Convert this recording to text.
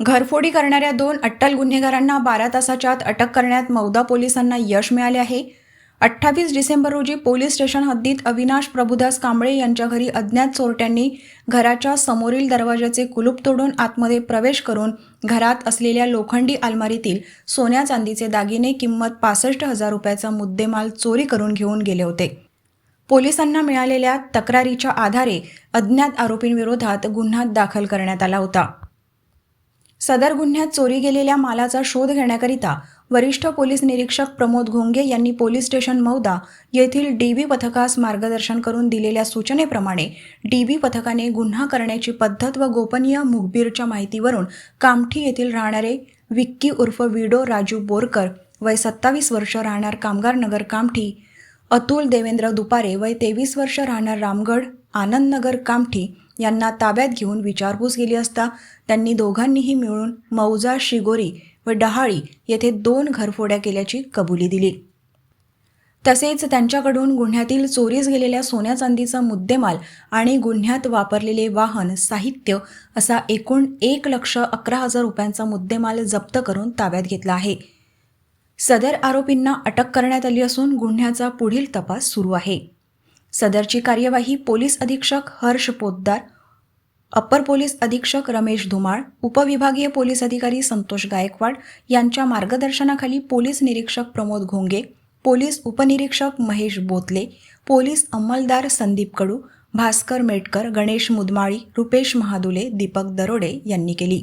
घरफोडी करणाऱ्या दोन अट्टल गुन्हेगारांना बारा तासाच्या आत अटक करण्यात मौदा पोलिसांना यश मिळाले आहे. अठ्ठावीस डिसेंबर रोजी पोलीस स्टेशन हद्दीत अविनाश प्रभुदास कांबळे यांच्या घरी अज्ञात चोरट्यांनी घराच्या समोरील दरवाजाचे कुलूप तोडून आतमध्ये प्रवेश करून घरात असलेल्या लोखंडी अलमारीतील सोन्या चांदीचे दागिने किंमत पासष्ट हजार रुपयाचा मुद्देमाल चोरी करून घेऊन गेले होते. पोलिसांना मिळालेल्या तक्रारीच्या आधारे अज्ञात आरोपींविरोधात गुन्हा दाखल करण्यात आला होता. सदर गुन्ह्यात चोरी गेलेल्या मालाचा शोध घेण्याकरिता वरिष्ठ पोलीस निरीक्षक प्रमोद घोंगे यांनी पोलीस स्टेशन मौदा येथील डीबी पथकास मार्गदर्शन करून दिलेल्या सूचनेप्रमाणे डीबी पथकाने गुन्हा करण्याची पद्धत व गोपनीय मुखबीरच्या माहितीवरून कामठी येथील राहणारे विक्की उर्फ विडो राजू बोरकर वय सत्तावीस वर्ष राहणार कामगार नगर कामठी अतुल देवेंद्र दुपारे वय तेवीस वर्ष राहणार रामगड आनंदनगर कामठी यांना ताब्यात घेऊन विचारपूस केली असता त्यांनी दोघांनीही मिळून मौजा शिगोरी व डहाळी येथे दोन घरफोड्या केल्याची कबुली दिली. तसेच त्यांच्याकडून गुन्ह्यातील चोरीस गेलेल्या सोन्या चांदीचा मुद्देमाल आणि गुन्ह्यात वापरलेले वाहन साहित्य असा एकूण एक लक्ष अकरा हजार रुपयांचा मुद्देमाल जप्त करून ताब्यात घेतला आहे. सदर आरोपींना अटक करण्यात आली असून गुन्ह्याचा पुढील तपास सुरू आहे. सदरची कार्यवाही पोलीस अधीक्षक हर्ष पोद्दार अप्पर पोलीस अधीक्षक रमेश धुमाळ उपविभागीय पोलीस अधिकारी संतोष गायकवाड यांच्या मार्गदर्शनाखाली पोलीस निरीक्षक प्रमोद घोंगे पोलीस उपनिरीक्षक महेश बोतले पोलीस अंमलदार संदीप कडू भास्कर मेटकर गणेश मुदमाळी रुपेश महादुले दीपक दरोडे यांनी केली.